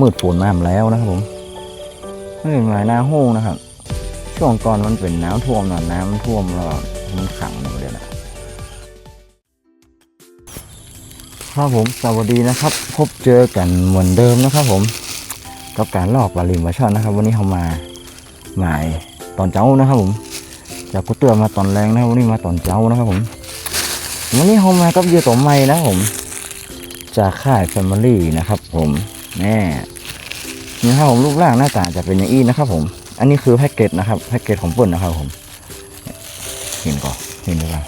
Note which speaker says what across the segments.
Speaker 1: มืดฝนมาแล้วนะครับผมไม่เป็นไรหน้าห้องนะครับ ช่วงตอนมันเป็นน้ำท่วมนะน้ำท่วมแล้วมันขังหมดเลยนะครับผมสวัสดีนะครับ พบเจอกันเหมือนเดิมนะครับ ผมกับการลอกปลาลิมปลาช่อนนะครับ วันนี้เขามาหมายตอนเช้านะครับ ผม จากกุเตือมาตอนแรงนะวันนี้มาตอนเช้านะครับ ผมวันนี้เขามากับเยื่อตัวใหม่นะครับผม จากค่ายแฟมิลี่นะครับผมแน่นี่ครับผมรูปร่างหน้าตาจะเป็นอย่างนี้นะครับ ผม อันนี้คือแพ็กเกจนะครับแพ็กเกจของปิ้ลนะครับผมเห็นก่อนเห็นไหมครับ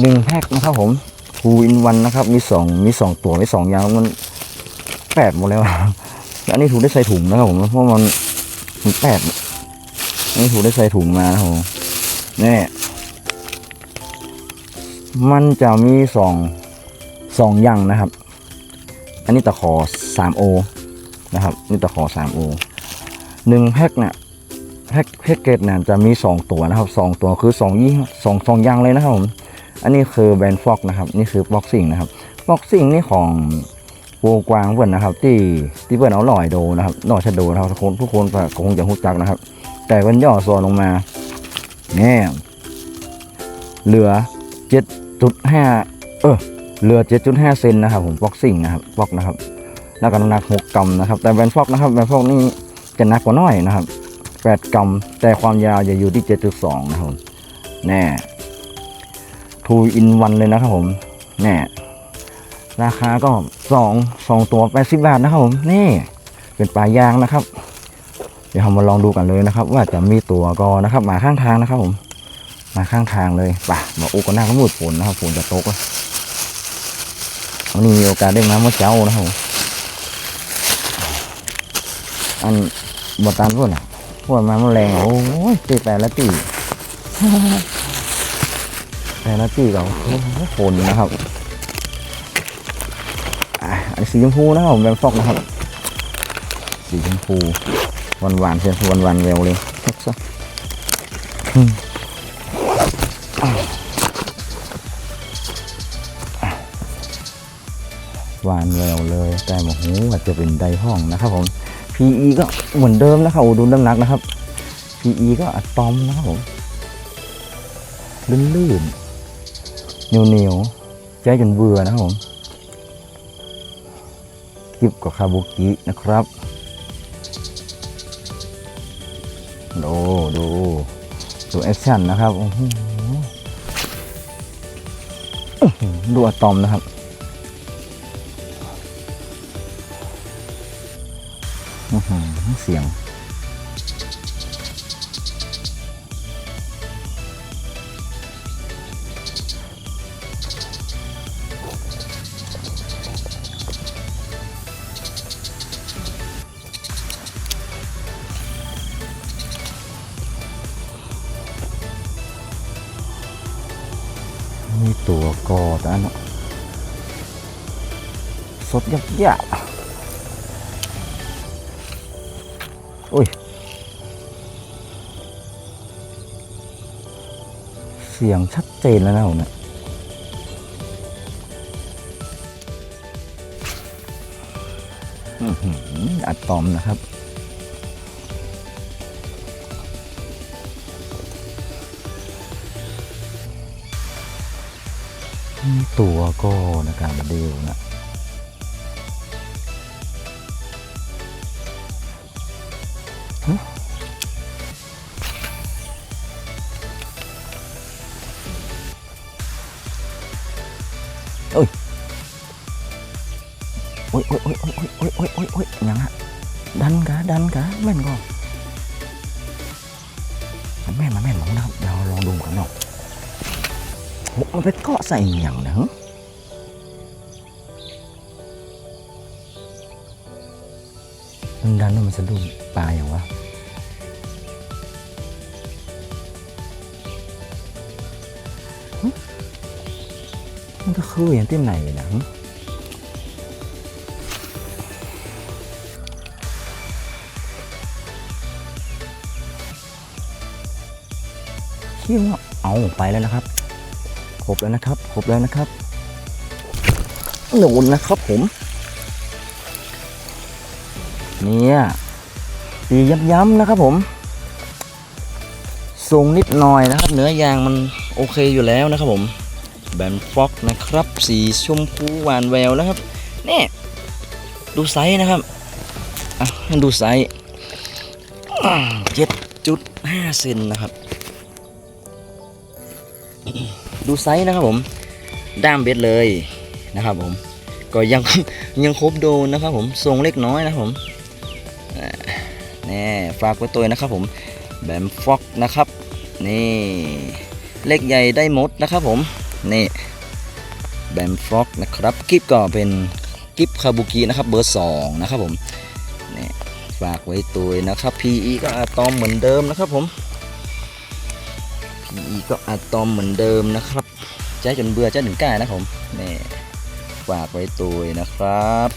Speaker 1: หนึ่งแพ็กนะครับผมทูอินวันนะครับ มีสองมีสองตัวมีสองอยางมันแปดหมดแล้วแล้วอันนี้ถูกได้ใส่ถุงนะครับผมเพราะมันมันแปดอันนี้ถูกได้ใส่ถุงมานะครับผมนี่มันจะมีสองสองอย่างนะครับ อันนี้ตะขอ 3O นะครับ นี่ตะขอ 3O หนึ่งแพ็คเนี่ยแพ็คแพ็กเกจเนี่ยจะมี 2 ตัวนะครับ 2 ตัวคือ2ยี่สองสองยางเลยนะครับผม อันนี้คือแบรนด์ฟอกนะครับ นี่คือบ็อกซิ่งนะครับบ็อกซิ่งนี่ของโวกวางเพื่อนนะครับ ที่ที่เพื่อนเอาหลอยโดนะครับหล่อชะโดนะครับทุกคนทุกคนคงจะรู้จักนะครับ แต่เพื่อนย่อส่วนลงมาเนี่ยเหลือ7.5เออ เหลือ 7.5 เซนนะครับผมบ็อกซิ่งนะครับบ็อกนะครับแล้วก็น้ำหนัก6กรัมนะครับ แต่แบนฟอกนะครับแบนฟอกนี่จะหนักกว่าน้อยนะครับ 8กรัมแต่ความยาวจะอยู่ที่ 7.2 นะครับผมแน่ทูอินวันเลยนะครับผมแน่ราคาก็2 2ตัว80บาทนะครับผมนี่เป็นปลายางนะครับ เดี๋ยวเรามาลองดูกันเลยนะครับ ว่าจะมีตัวก็นะครับ มาข้างทางนะครับผมมาข้างทางเลยป่ะมาอุกก็น่าก็มืดฝนนะครับฝนจะตกแล้ว วันนี้มีโอกาสได้มาเมื่อเช้านะครับ อันบตันพวกน่ะพวกมาเมื่อแรงโอ้ยตีแต่ละตีแต่ละตีก็โอ้โนนะครับอันสีชมพูนะครับผมแบงฟอกนะครับ สีชมพูหวานหวานๆเชียวหวานหวานๆแววเลยทักซะ วานแววเลย แต่หมหูอาจจะเป็นไดห้องนะครับผม PE ก็เหมือนเดิมนะครับอ้ดูน้ำหนักนะครับ PE ก็อะตอมนะครับผมลื่นๆเหนียวๆใจจนเบื่อนะครับผมคลิปกับคาบุกินะครับดูดูดูแอคชั่นนะครับโอ้โหดูอะตอมนะครับ เสียงมีตัวกอดอันสดยับยั อุ้ย เสียงชัดเจนแล้วนะผมเนี่ยอื้อหืออัดตอมนะครับตัวก็นการเดียวนะ โอ้ยโอ้ยโอ้ยโอ้ยโอ้ยโอ้ยโอ้ยโอ้ยยังฮะดันกะดันกะแม่นก่อนมันแม่นมันแม่นลองนะครับเดี๋ยวลองดูกันเนาะโหมันไปเกาะใส่อย่างนะ มันดันแล้วมันสะดุ้งปลาอย่างวะมันก็คืออย่างที่ไหนนะฮะเชี่ยงเอาไปแล้วนะครับครบแล้วนะครับครบแล้วนะครับโดนนะครับผม เนี่ยตีย้ำๆนะครับผมสูงนิดหน่อยนะครับ เนื้อยางมันโอเคอยู่แล้วนะครับผมแบนฟ็อกนะครับ สีชมพูหวานแววนะครับนี่ดูไซส์นะครับอะดูไซส์เจ็ดจุดห้าเซนนะครับ ดูไซส์นะครับผมด้ามเบ็ดเลยนะครับผม ก็ยังยังครบโดนนะครับผมทรงเล็กน้อยนะครับผม นี่ฝากไว้ตัวนะครับผมแบมฟ็อกนะครับนี่เล็กใหญ่ได้หมดนะครับผมนี่แบมฟ็อกนะครับกิฟก็เป็นกิฟคาบุกินะครับเบอร์สองนะครับผมนี่ฝากไว้ตัวนะครับ PE ก็อะตอมเหมือนเดิมนะครับผม PE ก็อะตอมเหมือนเดิมนะครับใจจนเบื่อใจถึงกล้านะผมนี่ฝากไว้ตัวนะครับ